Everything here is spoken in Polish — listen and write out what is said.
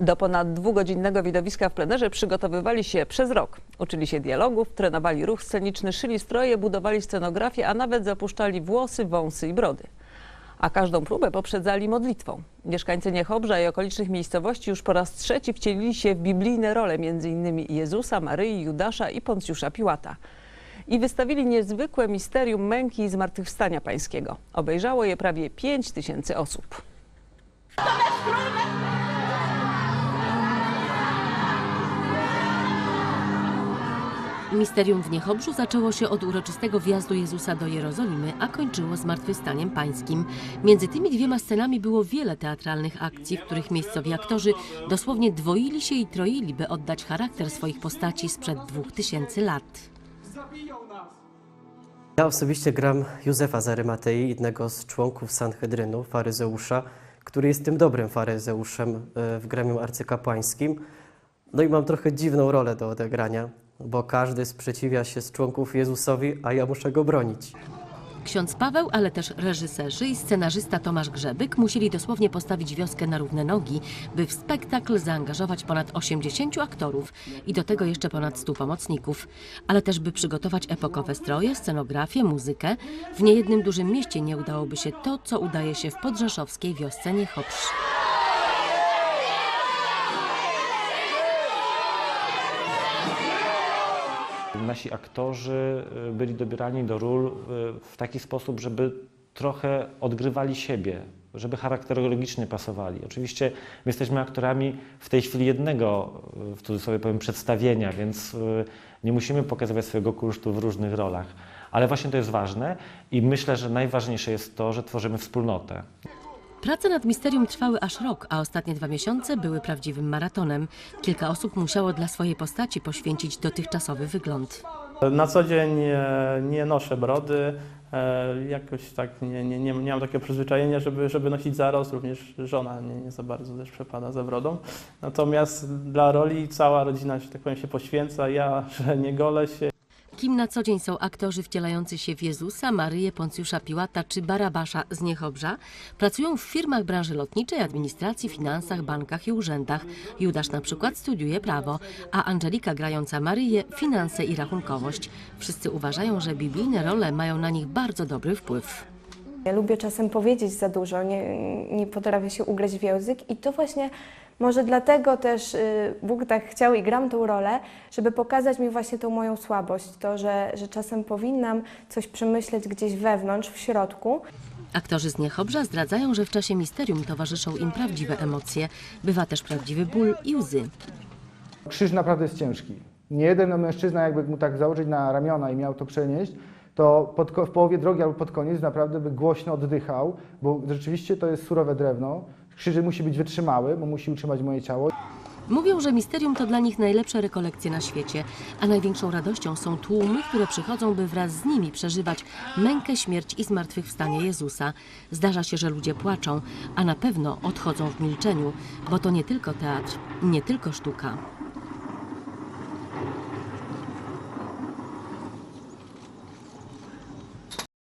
Do ponad dwugodzinnego widowiska w plenerze przygotowywali się przez rok. Uczyli się dialogów, trenowali ruch sceniczny, szyli stroje, budowali scenografię, a nawet zapuszczali włosy, wąsy i brody. A każdą próbę poprzedzali modlitwą. Mieszkańcy Niechobrza i okolicznych miejscowości już po raz trzeci wcielili się w biblijne role m.in. Jezusa, Maryi, Judasza i Poncjusza Piłata. I wystawili niezwykłe misterium męki i zmartwychwstania pańskiego. Obejrzało je prawie 5 tysięcy osób. Misterium w Niechobrzu zaczęło się od uroczystego wjazdu Jezusa do Jerozolimy, a kończyło zmartwychwstaniem pańskim. Między tymi dwiema scenami było wiele teatralnych akcji, w których miejscowi aktorzy dosłownie dwoili się i troili, by oddać charakter swoich postaci sprzed dwóch tysięcy lat. Ja osobiście gram Józefa z Arymatei, jednego z członków Sanhedrynu, faryzeusza, który jest tym dobrym faryzeuszem e, w gremium arcykapłańskim. No i mam trochę dziwną rolę do odegrania, bo każdy sprzeciwia się z członków Jezusowi, a ja muszę go bronić. Ksiądz Paweł, ale też reżyserzy i scenarzysta Tomasz Grzebyk musieli dosłownie postawić wioskę na równe nogi, by w spektakl zaangażować ponad 80 aktorów i do tego jeszcze ponad 100 pomocników, ale też by przygotować epokowe stroje, scenografię, muzykę. W niejednym dużym mieście nie udałoby się to, co udaje się w podrzeszowskiej wiosce Niechobrz. Nasi aktorzy y, byli dobierani do ról y, w taki sposób, żeby trochę odgrywali siebie, żeby charakterologicznie pasowali. Oczywiście my jesteśmy aktorami w tej chwili jednego, y, w cudzysłowie powiem, przedstawienia, więc nie musimy pokazywać swojego kursztu w różnych rolach. Ale właśnie to jest ważne i myślę, że najważniejsze jest to, że tworzymy wspólnotę. Prace nad misterium trwały aż rok, a ostatnie dwa miesiące były prawdziwym maratonem. Kilka osób musiało dla swojej postaci poświęcić dotychczasowy wygląd. Na co dzień e, nie noszę brody, e, jakoś tak nie, nie, nie, nie mam takiego przyzwyczajenia, żeby, żeby nosić zarost, również żona nie, nie za bardzo też przepada za brodą. Natomiast dla roli cała rodzina, że tak powiem, się poświęca, ja, że nie golę się. Kim na co dzień są aktorzy wcielający się w Jezusa, Maryję, Poncjusza Piłata czy Barabasza z Niechobrza? Pracują w firmach branży lotniczej, administracji, finansach, bankach i urzędach. Judasz na przykład studiuje prawo, a Angelika grająca Maryję finanse i rachunkowość. Wszyscy uważają, że biblijne role mają na nich bardzo dobry wpływ. Ja lubię czasem powiedzieć za dużo, nie, nie potrafię się ugryźć w język i to właśnie może dlatego też y, Bóg tak chciał i gram tą rolę, żeby pokazać mi właśnie tą moją słabość, to, że, że czasem powinnam coś przemyśleć gdzieś wewnątrz, w środku, Aktorzy z Niechobrza zdradzają, że w czasie misterium towarzyszą im prawdziwe emocje. Bywa też prawdziwy ból i łzy. Krzyż naprawdę jest ciężki. Nie jeden mężczyzna, jakby mu tak założyć na ramiona i miał to przenieść, to pod, w połowie drogi albo pod koniec naprawdę by głośno oddychał, bo rzeczywiście to jest surowe drewno. Krzyż musi być wytrzymały, bo musi utrzymać moje ciało. Mówią, że misterium to dla nich najlepsze rekolekcje na świecie, a największą radością są tłumy, które przychodzą, by wraz z nimi przeżywać mękę, śmierć i zmartwychwstanie Jezusa. Zdarza się, że ludzie płaczą, a na pewno odchodzą w milczeniu, bo to nie tylko teatr, nie tylko sztuka.